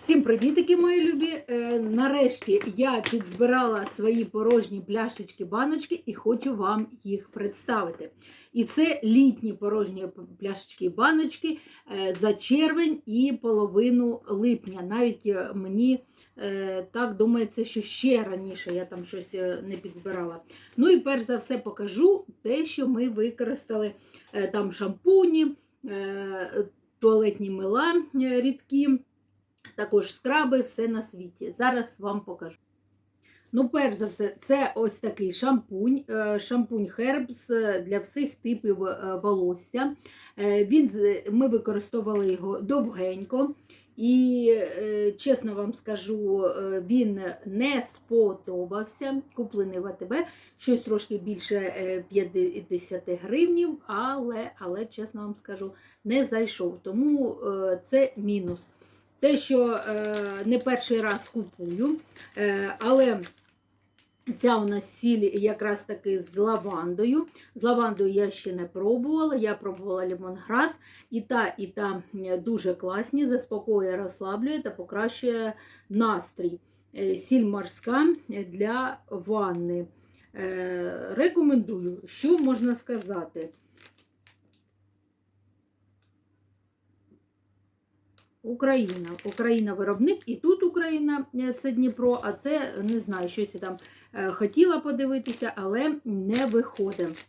Всім привітики, мої любі! Е, Нарешті я підзбирала свої порожні пляшечки, баночки і хочу вам їх представити. І це літні порожні пляшечки і баночки е, за червень і половину липня. Навіть е, мені так думається, що ще раніше я там щось не підзбирала. Ну і перш за все покажу те, що ми використали там шампуні, туалетні мила рідкі. Також скраби, все на світі. Зараз вам покажу. Ну, перш за все, це ось такий шампунь. е, Шампунь Herbs е, для всіх типів е, волосся. Він, ми використовували його довгенько. І, чесно вам скажу, він не сподобався. Куплений в АТБ, щось трошки більше е, 50 гривнів, але, але, чесно вам скажу, не зайшов. Тому це мінус. Те, що е, не перший раз купую, е, але ця у нас сіль якраз таки з лавандою. З лавандою я ще не пробувала, я пробувала лімонграс. І та, і та дуже класні, заспокоює, розслаблює та покращує настрій. Е, Сіль морська для ванни. Рекомендую, що можна сказати. Україна. Україна виробник, і тут Україна е, це Дніпро, а це не знаю, щось я там е, хотіла подивитися, але не виходить.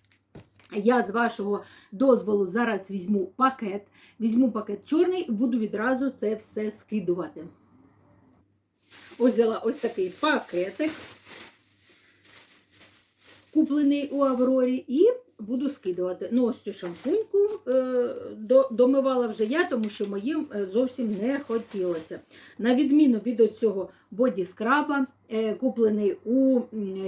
Я з вашого дозволу зараз візьму пакет, візьму пакет чорний і буду відразу це все скидувати. Ось взяла ось такий пакетик, куплений у Аврорі, і буду скидувати. Ну, ось цю шампуньку е, до- домивала вже я, тому що моїм е, зовсім не хотілося. На відміну від оцього боді-скраба, е, куплений у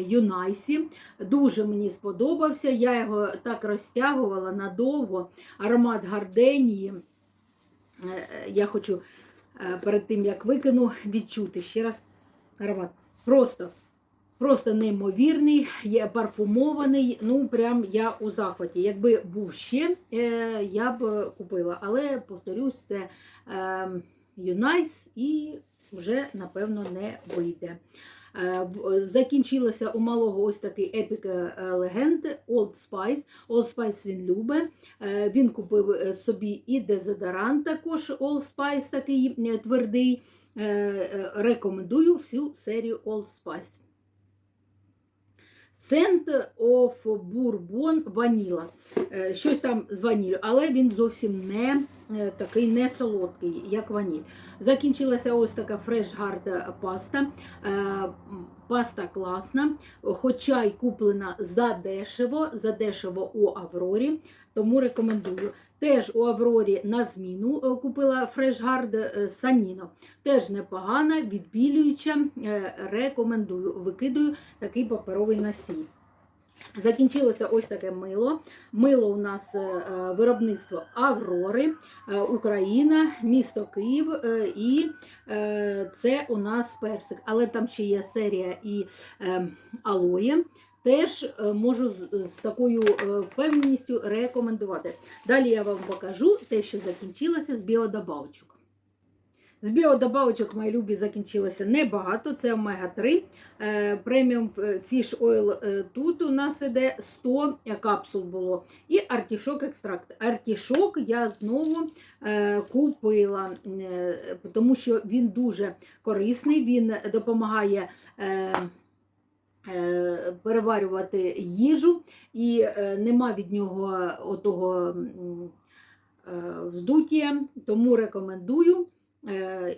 Юнайсі, дуже мені сподобався. Я його так розтягувала надовго. Аромат гарденії. Я хочу перед тим, як викину, відчути ще раз аромат. Просто Просто неймовірний, є парфумований. Ну, прям я у захваті. Якби був ще, е, я б купила. Але, повторюсь, це е, Юнайс і вже, напевно, не вийде. Е, Закінчилося у малого ось такий епік е, легенд Old Spice. Old Spice він любить. Він купив собі і дезодорант також Old Spice такий твердий. Рекомендую всю серію Old Spice. Scent of Bourbon Vanilla. Е, Щось там з ваніллю, але він зовсім не е, такий не солодкий, як ваніль. Закінчилася ось така Hard паста. Е, Паста класна, хоча й куплена задешево, задешево у Аврорі, тому рекомендую. Теж у Аврорі на зміну е, купила е, Саніно. Теж непогана, відбілююча. Е, Рекомендую. Викидую такий паперовий насій. Закінчилося ось таке мило. Мило у нас е, виробництво Аврори, Україна, місто Київ і це у нас персик. Але там ще є серія і е, алоє. Теж е, можу з, такою е, впевненістю рекомендувати. Далі я вам покажу те, що закінчилося з біодобавочок. З біодобавочок, мої любі, закінчилося небагато. Це омега-3. Е, Преміум Fish Oil тут у нас іде 100 капсул було. І артішок екстракт. Артішок я знову купила, тому що він дуже корисний, він допомагає. Е, Переварювати їжу, і е, нема від нього отого е, вздуття, тому рекомендую.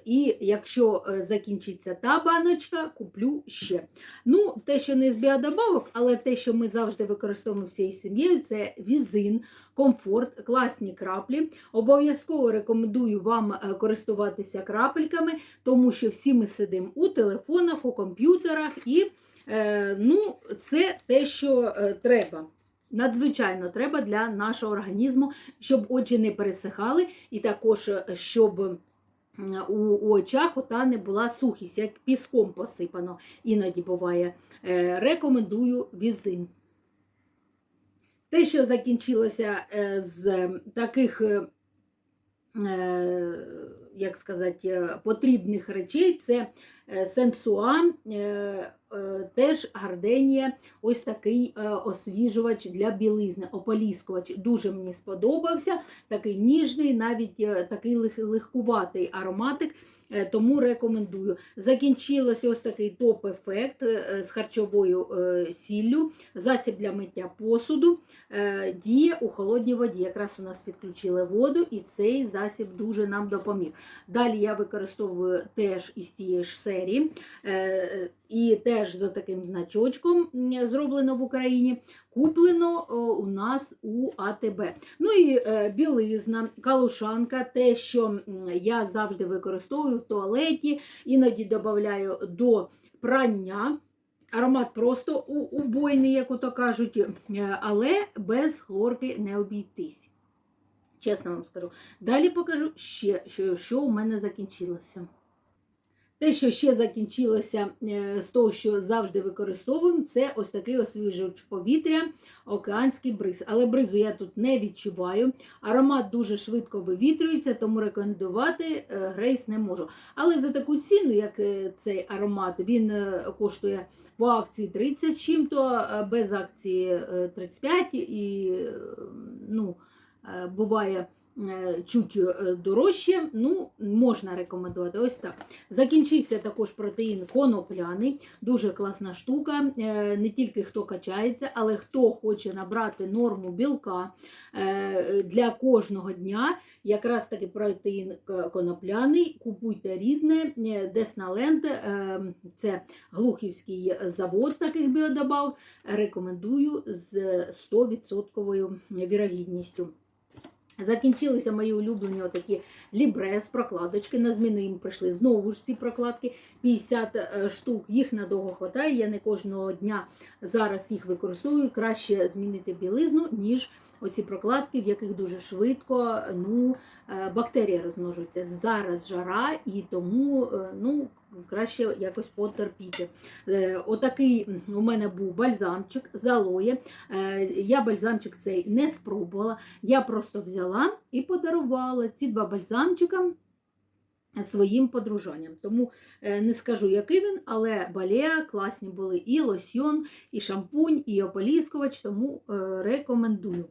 І якщо закінчиться та баночка, куплю ще. Ну, те, що не з біодобавок, але те, що ми завжди використовуємо всією сім'єю, це візин, комфорт, класні краплі. Обов'язково рекомендую вам користуватися крапельками, тому що всі ми сидимо у телефонах, у комп'ютерах, і ну, це те, що е, треба. Надзвичайно треба для нашого організму, щоб очі не пересихали, і також е, щоб у, очах ота не була сухість, як піском посипано іноді буває. Е, Рекомендую візин. Те, що закінчилося е, з таких е, е, як сказати, е, потрібних речей це е, сенсуа, е, е, теж гарденія, ось такий е, освіжувач для білизни, ополіскувач. Дуже мені сподобався. Такий ніжний, навіть е, такий лег- легкуватий ароматик. е, Тому рекомендую. Закінчилося ось такий топ-ефект е, з харчовою е, сіллю, засіб для миття посуду. Е, Діє у холодній воді. Якраз у нас відключили воду, і цей засіб дуже нам допоміг. Далі я використовую теж із тієї ж серії, е, і теж за таким значочком зроблено в Україні. Куплено у нас у АТБ. Ну і е, білизна, калушанка, те, що я завжди використовую в туалеті, іноді додаю до прання. Аромат просто убойний, як ото кажуть, е, але без хлорки не обійтись. Чесно вам скажу. Далі покажу ще, що, що у мене закінчилося. Те, що ще закінчилося е, з того, що завжди використовуємо, це ось такий освіжувач повітря, океанський бриз. Але бризу я тут не відчуваю. Аромат дуже швидко вивітрюється, тому рекомендувати е, грейс не можу. Але за таку ціну, як е, цей аромат, він коштує по акції 30 чим-то, без акції е, 35 і ну, буває чуть е, дорожче. Ну, можна рекомендувати. Ось так. Закінчився також протеїн конопляний, дуже класна штука. Е, Не тільки хто качається, але хто хоче набрати норму білка е, для кожного дня. Якраз таки протеїн конопляний. Купуйте рідне, е, Десналенд, е, це Глухівський завод таких біодобав. Рекомендую з 100% вірогідністю. Закінчилися мої улюблені отакі лібрес прокладочки. На зміну їм прийшли знову ж ці прокладки 50 е, штук. Їх надовго хватає. Я не кожного дня зараз їх використовую. Краще змінити білизну, ніж оці прокладки, в яких дуже швидко ну, е, бактерії розмножуються. Зараз жара і тому е, ну, краще якось потерпіти. Е, Отакий у мене був бальзамчик з алоє. Я бальзамчик цей не спробувала. Я просто взяла і подарувала ці два бальзамчика своїм подружанням. Тому е, не скажу, який він, але балеа класні були і лосьйон, і шампунь, і ополіскувач, тому е, рекомендую.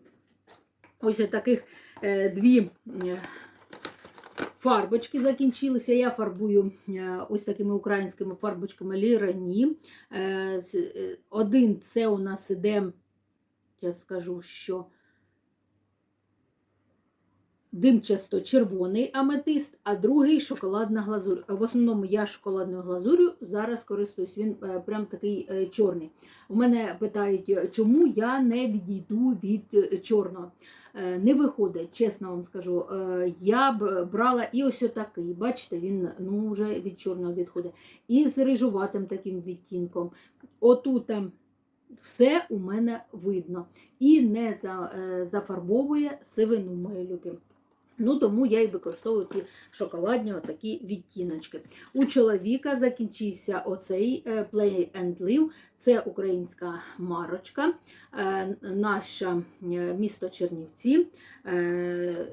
Ось таких е, дві фарбочки закінчилися. Я фарбую ось такими українськими фарбочками е, Один це у нас іде, я скажу, що димчасто червоний аметист, а другий шоколадна глазурь. В основному я шоколадною глазур'ю зараз користуюсь. Він е, прям такий е, чорний. У мене питають, е, чому я не відійду від чорного. Не виходить, чесно вам скажу. Я б- брала і ось отакий. Бачите, він ну, вже від чорного відходить. І з рижуватим таким відтінком. Отут все у мене видно. І не зафарбовує сивину мої любі. Ну, тому я і використовую ті шоколадні отакі відтіночки. У чоловіка закінчився оцей е, Play and Live. Це українська марочка, е, наше місто Чернівці. Е,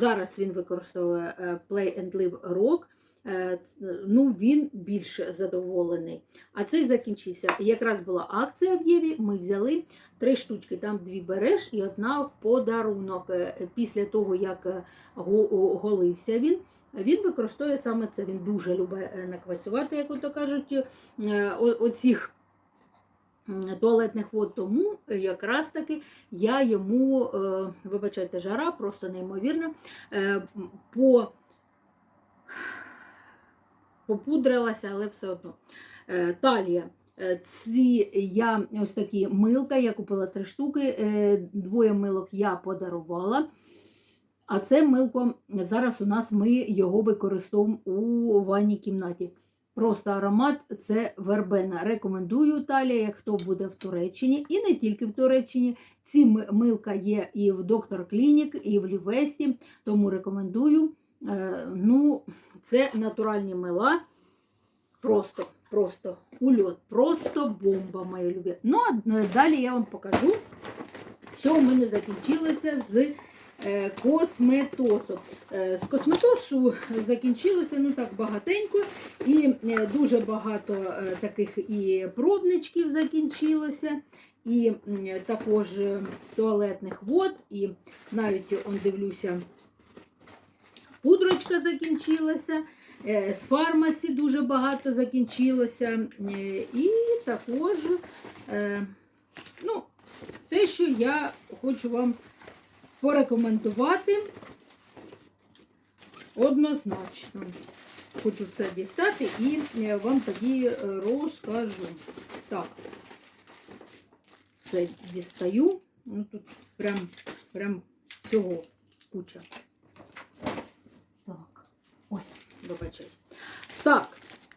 Зараз він використовує Play and Live Rock. Е, Ну, він більш задоволений. А цей закінчився. Якраз була акція в Єві. Ми взяли три штучки, там дві береш і одна в подарунок. Е, Після того, як е, голився він, він використовує саме це. Він дуже любить наквацювати, як ото кажуть, оцих туалетних вод. Тому якраз таки я йому, вибачайте, жара, просто неймовірна, по попудрилася, але все одно. Е, Талія. Е, Ці я ось такі милка, я купила три штуки, е, двоє милок я подарувала. А це милко зараз у нас ми його використовуємо у ванній кімнаті. Просто аромат це вербена. Рекомендую Талія, як хто буде в Туреччині, і не тільки в Туреччині. Ці милка є і в Доктор Клінік, і в Лівесті, тому рекомендую. Е, Ну, це натуральні мила. Просто, просто ульот, просто бомба, мої любі. Ну, а е, далі я вам покажу, що у мене закінчилося з е, косметосу. З косметосу закінчилося ну так багатенько, і дуже багато таких і пробничків закінчилося, і також туалетних вод, і навіть он дивлюся, пудрочка закінчилася. е, З фармасі дуже багато закінчилося. е, І також е, ну, те, що я хочу вам порекомендувати однозначно. Хочу це дістати і вам тоді розкажу. Так, все дістаю. Ну тут прям, прям всього куча. Так. Ой, вибачаюсь. Так,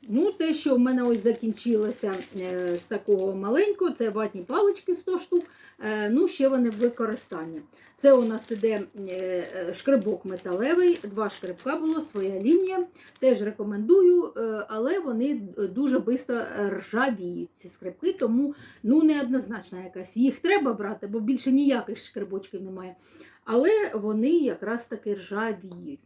ну те, що в мене ось закінчилося е, з такого маленького, це ватні палички 100 штук. Е, ну, ще вони в використанні. Це у нас іде е, шкребок металевий, два шкребка було, своя лінія. Теж рекомендую, але вони дуже швидко ржавіють, ці скребки, тому ну, неоднозначна якась. Їх треба брати, бо більше ніяких шкребочків немає. Але вони якраз таки ржавіють.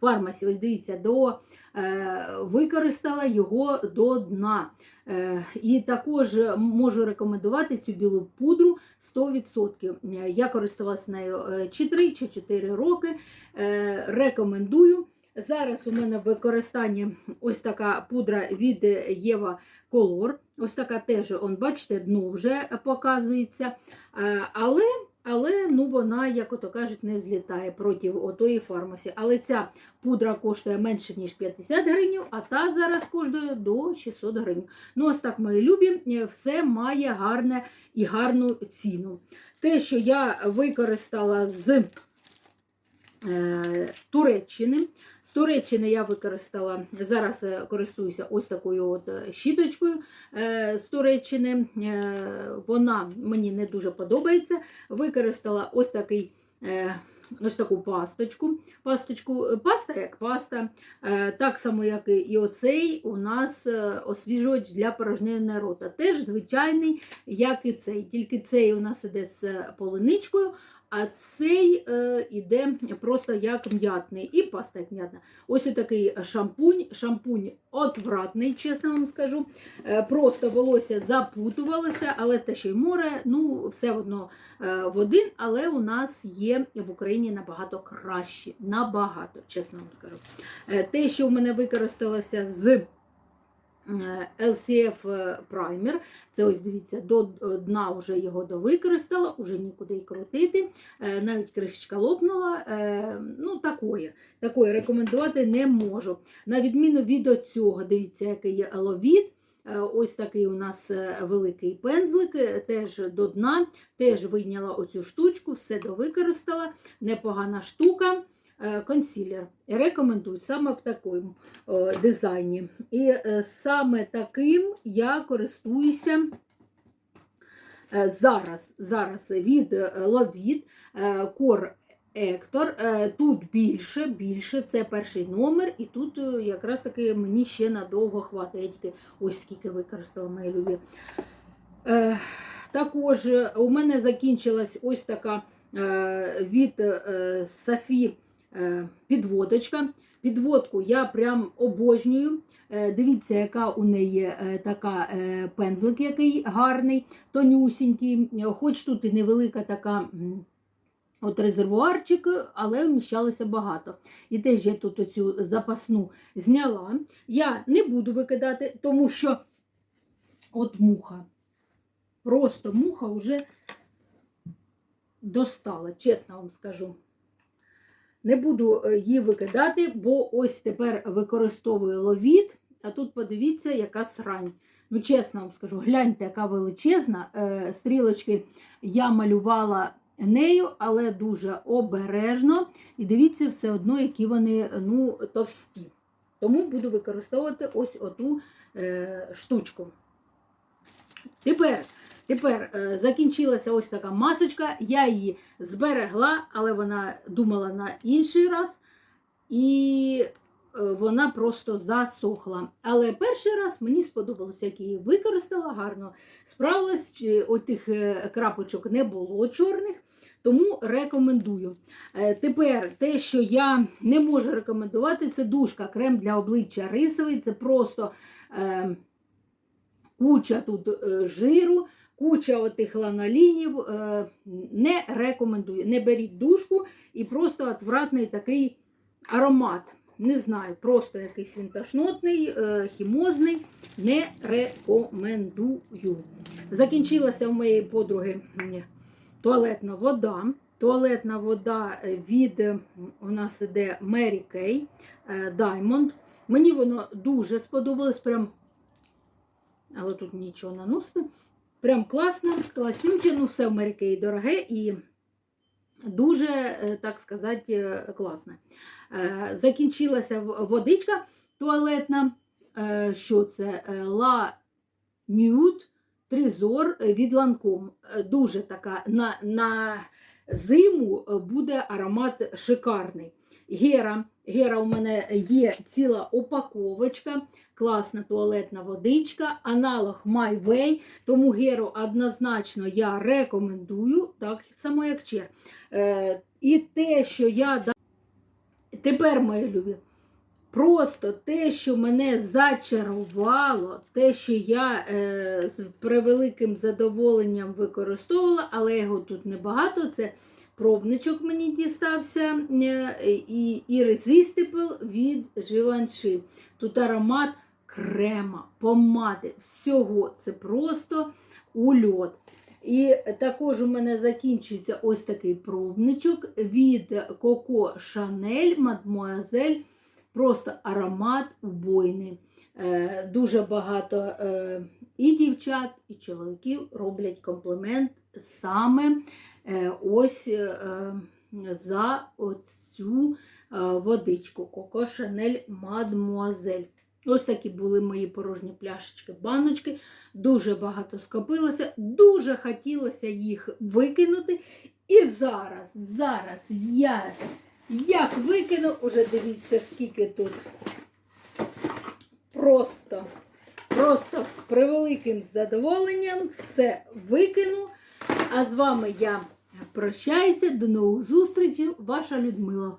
Фармасі, ось дивіться, до, е, використала його до дна. Е, і також можу рекомендувати цю білу пудру 100%. Е, Я користувалася нею е, чи 3 чи 4 роки. Е, рекомендую. Зараз у мене в використанні ось така пудра від Єва Колор. Ось така теж, он, бачите, дно вже показується. Е, Але, але ну, вона, як ото кажуть, не злітає проти отої фармасі. Але ця пудра коштує менше, ніж 50 гривень, а та зараз коштує до 600 гривень. Ну, ось так, мої любі, е, все має гарне і гарну ціну. Те, що я використала з е, Туреччини. Туреччини я використала, зараз е, користуюся ось такою от е, щіточкою е, з Туреччини. Вона мені не дуже подобається. Використала ось такий. Ось таку пасточку. пасточку. Паста як паста. Так само, як і оцей у нас освіжувач для порожнення рота. Теж звичайний, як і цей. Тільки цей у нас іде з полиничкою, а цей е, іде просто як м'ятний. І паста як м'ятна. Ось такий шампунь. Шампунь отвратний, чесно вам скажу. Е, Просто волосся запутувалося, але те, що й море, ну, все одно е, в один, але у нас є в Україні набагато краще. Набагато, чесно вам скажу. Е, Те, що в мене використалося з LCF Primer, це ось дивіться, до дна вже його довикористала, вже нікуди й крутити. Е, Навіть кришечка лопнула. Е, Ну, такое. Такое рекомендувати не можу. На відміну від цього, дивіться, який є ловіт. Е, Ось такий у нас е, великий пензлик, е, теж до дна, теж вийняла оцю штучку, все довикористала. Непогана штука. Е, Консілер. Рекомендую саме в такому е, дизайні. І е, саме таким я користуюся зараз. Зараз від Ловід Core Ектор. Тут більше, більше, це перший номер, і тут якраз таки мені ще надовго хватить. Ось скільки використала мої любі. Також у мене закінчилась ось така від Сафі е, підводочка. Підводку я прям обожнюю. Е, Дивіться, яка у неї е, така е, пензлик, який гарний, тонюсінький, Е, хоч тут і невелика така. От резервуарчик, але вміщалося багато. І теж я тут оцю запасну зняла. Я не буду викидати, тому що от муха. Просто муха вже достала, чесно вам скажу. Не буду е, її викидати, бо ось тепер використовую ловіт, а тут подивіться, яка срань. Ну, чесно вам скажу, гляньте, яка величезна. Е, Стрілочки я малювала нею, але дуже обережно. І дивіться, все одно, які вони ну, товсті. Тому буду використовувати ось оту е, штучку. Тепер, тепер е, закінчилася ось така масочка. Я її зберегла, але вона думала на інший раз. І е, вона просто засохла. Але перший раз мені сподобалося, як її використала гарно. Справилась, отих е, крапочок не було чорних. Тому рекомендую. Тепер те, що я не можу рекомендувати, це душка, крем для обличчя рисовий. Це просто е, куча тут жиру, куча отих ланолінів. Е, не рекомендую. Не беріть душку і просто отвратний такий аромат. Не знаю, просто якийсь він тошнотний, е, хімозний. Не рекомендую. Закінчилася у моєї подруги туалетна вода. Туалетна вода е, від у нас іде Mary Kay Diamond. Мені воно дуже сподобалось. Прям, але тут нічого наносити. Прям класно, класнюче, ну все в Mary Kay дороге і дуже, е, так сказати, е, класне. Е, Закінчилася водичка туалетна. Що це? La Nude Тризор від Ланком. Дуже така на, на зиму буде аромат шикарний. Гера. Гера у мене є ціла упаковочка, класна туалетна водичка, аналог My Way, тому геру однозначно я рекомендую, так само як чер. Е, і те, що я тепер, мої любі, Просто те, що мене зачарувало, те, що я е, з превеликим задоволенням використовувала, але його тут небагато. Це пробничок мені дістався е, і Irresistible від Givenchy. Тут аромат крема, помади, всього це просто ульот. І також у мене закінчується ось такий пробничок від Coco Chanel Mademoiselle. Просто аромат убойний. Е, дуже багато е, і дівчат, і чоловіків роблять комплімент саме ось е, за оцю е, водичку Coco Chanel Mademoiselle. Ось такі були мої порожні пляшечки, баночки. Дуже багато скопилося, дуже хотілося їх викинути. І зараз, зараз я як викину, уже дивіться, скільки тут. Просто, просто з превеликим задоволенням все викину. А з вами я прощаюся. До нових зустрічей, ваша Людмила.